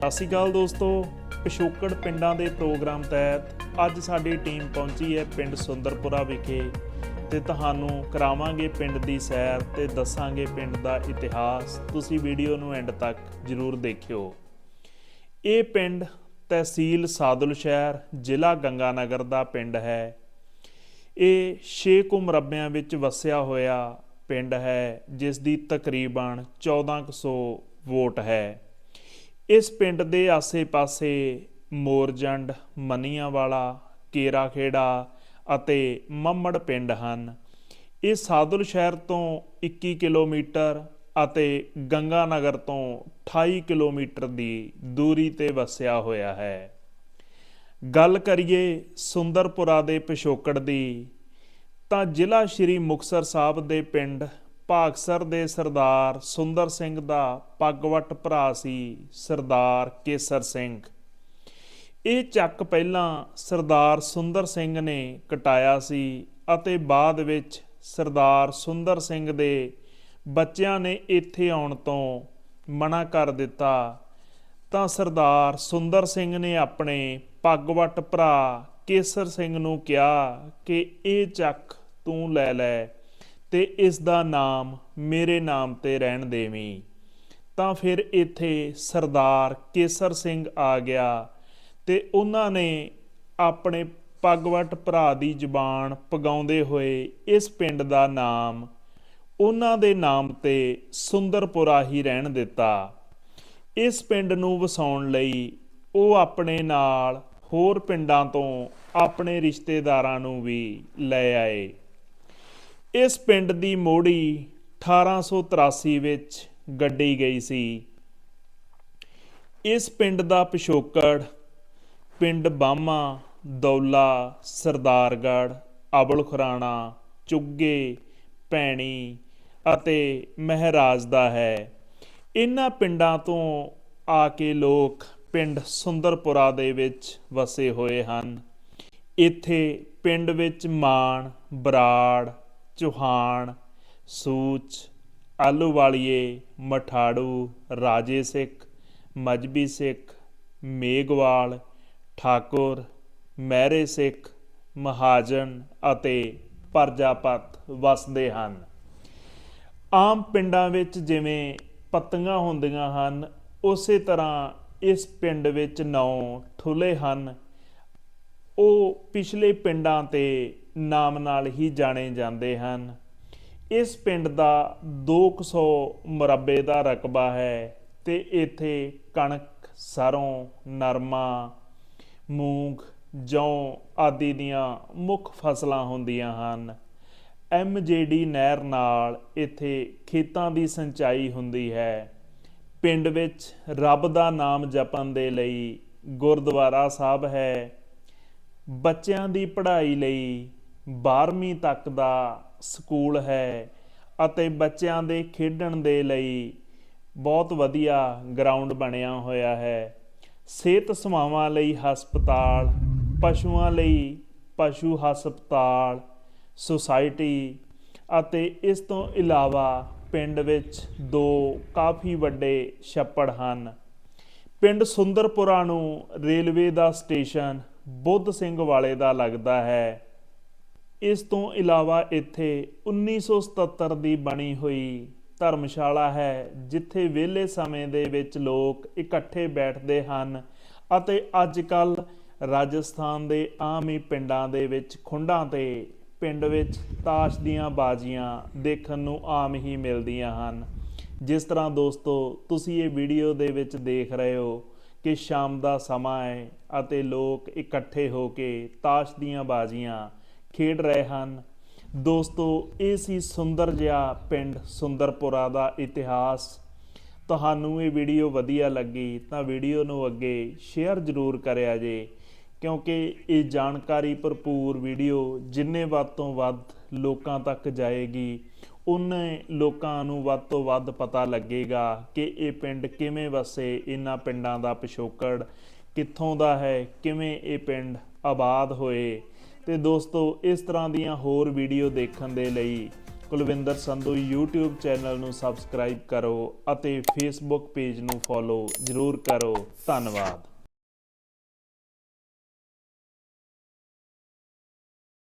ਸਤਿ ਸ਼੍ਰੀ ਅਕਾਲ ਦੋਸਤੋ, ਪਿਛੋਕੜ ਪਿੰਡਾਂ ਦੇ ਪ੍ਰੋਗਰਾਮ ਤਹਿਤ ਅੱਜ ਸਾਡੀ ਟੀਮ ਪਹੁੰਚੀ ਹੈ ਪਿੰਡ ਸੁੰਦਰਪੁਰਾ ਵਿਖੇ ਤੇ ਤੁਹਾਨੂੰ ਕਰਾਵਾਂਗੇ ਪਿੰਡ ਦੀ ਸੈਰ ਤੇ ਦੱਸਾਂਗੇ ਪਿੰਡ ਦਾ ਇਤਿਹਾਸ। ਤੁਸੀਂ ਵੀਡੀਓ ਨੂੰ ਐਂਡ ਤੱਕ ਜ਼ਰੂਰ ਦੇਖਿਓ। ਇਹ ਪਿੰਡ ਤਹਿਸੀਲ ਸਾਦਲ ਸ਼ਹਿਰ, ਜ਼ਿਲ੍ਹਾ ਗੰਗਾਨਗਰ ਦਾ ਪਿੰਡ ਹੈ। ਇਹ 6 ਕੁ ਮੁਰੱਬਿਆਂ ਵਿੱਚ ਵਸਿਆ ਹੋਇਆ ਪਿੰਡ ਹੈ, ਜਿਸ ਦੀ ਤਕਰੀਬਨ 1400 ਵੋਟ ਹੈ। ਇਸ ਪਿੰਡ ਦੇ ਆਸੇ-ਪਾਸੇ ਮੋਰਜੰਡ, ਮਨੀਆਂਵਾਲਾ ਕੇਰਾ ਖੇੜਾ ਅਤੇ ਮੰਮੜ ਪਿੰਡ ਹਨ। ਇਹ ਸਾਦੁਲ ਸ਼ਹਿਰ ਤੋਂ 21 ਕਿਲੋਮੀਟਰ ਅਤੇ ਗੰਗਾ ਨਗਰ ਤੋਂ 28 ਕਿਲੋਮੀਟਰ ਦੀ ਦੂਰੀ ਤੇ ਵਸਿਆ ਹੋਇਆ ਹੈ। ਗੱਲ ਕਰੀਏ ਸੁੰਦਰਪੁਰਾ ਦੇ ਪਿਛੋਕੜ ਦੀ, ਤਾਂ ਜ਼ਿਲ੍ਹਾ ਸ਼੍ਰੀ ਮੁਕਤਸਰ ਸਾਹਿਬ ਦੇ ਪਿੰਡ ਭਾਗਸਰ ਦੇ ਸਰਦਾਰ ਸੁੰਦਰ ਸਿੰਘ ਦਾ ਪੱਗਵਟ ਭਰਾ ਸੀ ਸਰਦਾਰ ਕੇਸਰ ਸਿੰਘ। ਇਹ ਚੱਕ ਪਹਿਲਾਂ ਸਰਦਾਰ ਸੁੰਦਰ ਸਿੰਘ ਨੇ ਕਟਾਇਆ ਸੀ ਅਤੇ ਬਾਅਦ ਵਿੱਚ ਸਰਦਾਰ ਸੁੰਦਰ ਸਿੰਘ ਦੇ ਬੱਚਿਆਂ ਨੇ ਇੱਥੇ ਆਉਣ ਤੋਂ ਮਨਾ ਕਰ ਦਿੱਤਾ। ਤਾਂ ਸਰਦਾਰ ਸੁੰਦਰ ਸਿੰਘ ਨੇ ਆਪਣੇ ਪੱਗਵਟ ਭਰਾ ਕੇਸਰ ਸਿੰਘ ਨੂੰ ਕਿਹਾ ਕਿ ਇਹ ਚੱਕ ਤੂੰ ਲੈ ਲੈ। ਤੇ ਇਸ ਦਾ ਨਾਮ ਮੇਰੇ ਨਾਮ ਤੇ ਰਹਿਣ ਦੇਵੀਂ। ਤਾਂ ਫਿਰ ਇੱਥੇ ਸਰਦਾਰ ਕੇਸਰ ਸਿੰਘ ਆ ਗਿਆ ਤੇ ਉਹਨਾਂ ਨੇ ਆਪਣੇ ਪਗਵਟ ਭਰਾ ਦੀ ਜ਼ਬਾਨ ਪਗਾਉਂਦੇ ਹੋਏ ਇਸ ਪਿੰਡ ਦਾ ਨਾਮ, ਉਹਨਾਂ ਦੇ ਨਾਮ ਤੇ ਸੁੰਦਰਪੁਰਾ ਹੀ ਰਹਿਣ ਦਿੱਤਾ। ਇਸ ਪਿੰਡ ਨੂੰ ਵਸਾਉਣ ਲਈ ਉਹ ਆਪਣੇ ਨਾਲ ਹੋਰ ਪਿੰਡਾਂ ਤੋਂ ਆਪਣੇ ਰਿਸ਼ਤੇਦਾਰਾਂ ਨੂੰ ਵੀ ਲੈ ਆਏ। ਇਸ ਪਿੰਡ ਦੀ ਮੋੜੀ 1883 ਵਿੱਚ ਗੱਡੀ ਗਈ ਸੀ। ਇਸ ਪਿੰਡ ਦਾ ਪਿਛੋਕੜ ਪਿੰਡ ਬਾਮਾ ਦੌਲਾ, ਸਰਦਾਰਗੜ੍ਹ, ਅਬਲ ਖੁਰਾਣਾ, ਚੁੱਗੇ, ਭੈਣੀ ਅਤੇ ਮਹਿਰਾਜ ਦਾ ਹੈ। ਇਹਨਾਂ ਪਿੰਡਾਂ ਤੋਂ ਆ ਕੇ ਲੋਕ ਪਿੰਡ ਸੁੰਦਰਪੁਰਾ ਦੇ ਵਿੱਚ ਵਸੇ ਹੋਏ ਹਨ। ਇੱਥੇ ਪਿੰਡ ਵਿੱਚ ਮਾਣ, ਬਰਾੜ ਚੌਹਾਨ ਸੂਚ ਆਲੂਵਾਲੀਏ ਮਠਾੜੂ, ਰਾਜੇ ਸਿੱਖ, ਮਜਬੀ ਸਿੱਖ ਮੇਗਵਾਲ ਠਾਕੁਰ, ਮਹਿਰੇ ਸਿੱਖ, ਮਹਾਜਨ ਅਤੇ ਪਰਜਾਪਤ ਵਸਦੇ ਹਨ। ਆਮ ਪਿੰਡਾਂ ਵਿੱਚ ਜਿਵੇਂ ਪੱਤੀਆਂ ਹੁੰਦੀਆਂ ਹਨ, ਉਸੇ ਤਰ੍ਹਾਂ ਇਸ ਪਿੰਡ ਵਿੱਚ ਨੌ ਠੁੱਲੇ ਹਨ। ਉਹ ਪਿਛਲੇ ਪਿੰਡਾਂ ਤੇ ਨਾਮ ਨਾਲ ਹੀ ਜਾਣੇ ਜਾਂਦੇ ਹਨ। ਇਸ ਪਿੰਡ ਦਾ 200 ਮੁਰੱਬੇ ਦਾ ਰਕਬਾ ਹੈ ਤੇ ਇੱਥੇ ਕਣਕ, ਸਰੋਂ, ਨਰਮਾ, ਮੂੰਗ, ਜੌਂ ਆਦਿ ਦੀਆਂ ਮੁੱਖ ਫਸਲਾਂ ਹੁੰਦੀਆਂ ਹਨ। ਐਮਜੇਡੀ ਨਹਿਰ ਨਾਲ ਇੱਥੇ ਖੇਤਾਂ ਦੀ ਸਿੰਚਾਈ ਹੁੰਦੀ ਹੈ। ਪਿੰਡ ਵਿੱਚ ਰੱਬ ਦਾ ਨਾਮ ਜਪਣ ਦੇ ਲਈ ਗੁਰਦੁਆਰਾ ਸਾਹਿਬ ਹੈ। ਬੱਚਿਆਂ ਦੀ ਪੜ੍ਹਾਈ ਲਈ 12ਵੀਂ ਤੱਕ ਦਾ ਸਕੂਲ ਹੈ ਅਤੇ ਬੱਚਿਆਂ ਦੇ ਖੇਡਣ ਦੇ ਲਈ ਬਹੁਤ ਵਧੀਆ ਗਰਾਊਂਡ ਬਣਿਆ ਹੋਇਆ ਹੈ। ਸਿਹਤ ਸੇਵਾਵਾਂ ਲਈ ਹਸਪਤਾਲ, ਪਸ਼ੂਆਂ ਲਈ ਪਸ਼ੂ ਹਸਪਤਾਲ ਸੁਸਾਇਟੀ ਅਤੇ ਇਸ ਤੋਂ ਇਲਾਵਾ ਪਿੰਡ ਵਿੱਚ ਦੋ ਕਾਫੀ ਵੱਡੇ ਛੱਪੜ ਹਨ। ਪਿੰਡ ਸੁੰਦਰਪੁਰਾ ਨੂੰ ਰੇਲਵੇ ਦਾ ਸਟੇਸ਼ਨ ਬੁੱਧ ਸਿੰਘ ਵਾਲੇ ਦਾ ਲੱਗਦਾ ਹੈ। ਇਸ ਤੋਂ ਇਲਾਵਾ ਇੱਥੇ 1977 ਦੀ ਬਣੀ ਹੋਈ ਧਰਮਸ਼ਾਲਾ ਹੈ, ਜਿੱਥੇ ਵਿਹਲੇ ਸਮੇਂ ਦੇ ਵਿੱਚ ਲੋਕ ਇਕੱਠੇ ਬੈਠਦੇ ਹਨ ਅਤੇ ਅੱਜ ਕੱਲ ਰਾਜਸਥਾਨ ਦੇ ਆਮ ਹੀ ਪਿੰਡਾਂ ਦੇ ਵਿੱਚ ਖੁੰਡਾਂ ਤੇ ਪਿੰਡ ਵਿੱਚ ਤਾਸ਼ ਦੀਆਂ ਬਾਜ਼ੀਆਂ ਦੇਖਣ ਨੂੰ ਆਮ ਹੀ ਮਿਲਦੀਆਂ ਹਨ। ਜਿਸ ਤਰ੍ਹਾਂ ਦੋਸਤੋ, ਤੁਸੀਂ ਇਹ ਵੀਡੀਓ ਦੇ ਵਿੱਚ ਦੇਖ ਰਹੇ ਹੋ ਕਿ ਸ਼ਾਮ ਦਾ ਸਮਾਂ ਹੈ ਅਤੇ ਲੋਕ ਇਕੱਠੇ ਹੋ ਕੇ ਤਾਸ਼ ਦੀਆਂ ਬਾਜ਼ੀਆਂ ਖੇਡ ਰਹੇ ਹਨ। ਦੋਸਤੋ, ਇਹ ਸੀ ਸੁੰਦਰ ਜਿਹਾ ਪਿੰਡ ਸੁੰਦਰਪੁਰਾ ਦਾ ਇਤਿਹਾਸ। ਤੁਹਾਨੂੰ ਇਹ ਵੀਡੀਓ ਵਧੀਆ ਲੱਗੀ ਤਾਂ ਵੀਡੀਓ ਨੂੰ ਅੱਗੇ ਸ਼ੇਅਰ ਜ਼ਰੂਰ ਕਰਿਆ ਜੇ, ਕਿਉਂਕਿ ਇਹ ਜਾਣਕਾਰੀ ਭਰਪੂਰ ਵੀਡੀਓ ਜਿੰਨੇ ਵੱਧ ਤੋਂ ਵੱਧ ਲੋਕਾਂ ਤੱਕ ਜਾਏਗੀ ਉਹਨੇ ਲੋਕਾਂ ਨੂੰ ਵੱਧ ਤੋਂ ਵੱਧ ਪਤਾ ਲੱਗੇਗਾ ਕਿ ਇਹ ਪਿੰਡ ਕਿਵੇਂ ਵਸੇ, ਇਹਨਾਂ ਪਿੰਡਾਂ ਦਾ ਪਿਛੋਕੜ ਕਿੱਥੋਂ ਦਾ ਹੈ, ਕਿਵੇਂ ਇਹ ਪਿੰਡ ਆਬਾਦ ਹੋਏ। ਤੇ ਦੋਸਤੋ, ਇਸ ਤਰ੍ਹਾਂ ਦੀਆਂ ਹੋਰ ਵੀਡੀਓ ਦੇਖਣ ਦੇ ਲਈ ਕੁਲਵਿੰਦਰ ਸੰਧੂ YouTube ਚੈਨਲ ਨੂੰ ਸਬਸਕ੍ਰਾਈਬ ਕਰੋ ਅਤੇ Facebook ਪੇਜ ਨੂੰ ਫੋਲੋ ਜ਼ਰੂਰ ਕਰੋ। ਧੰਨਵਾਦ।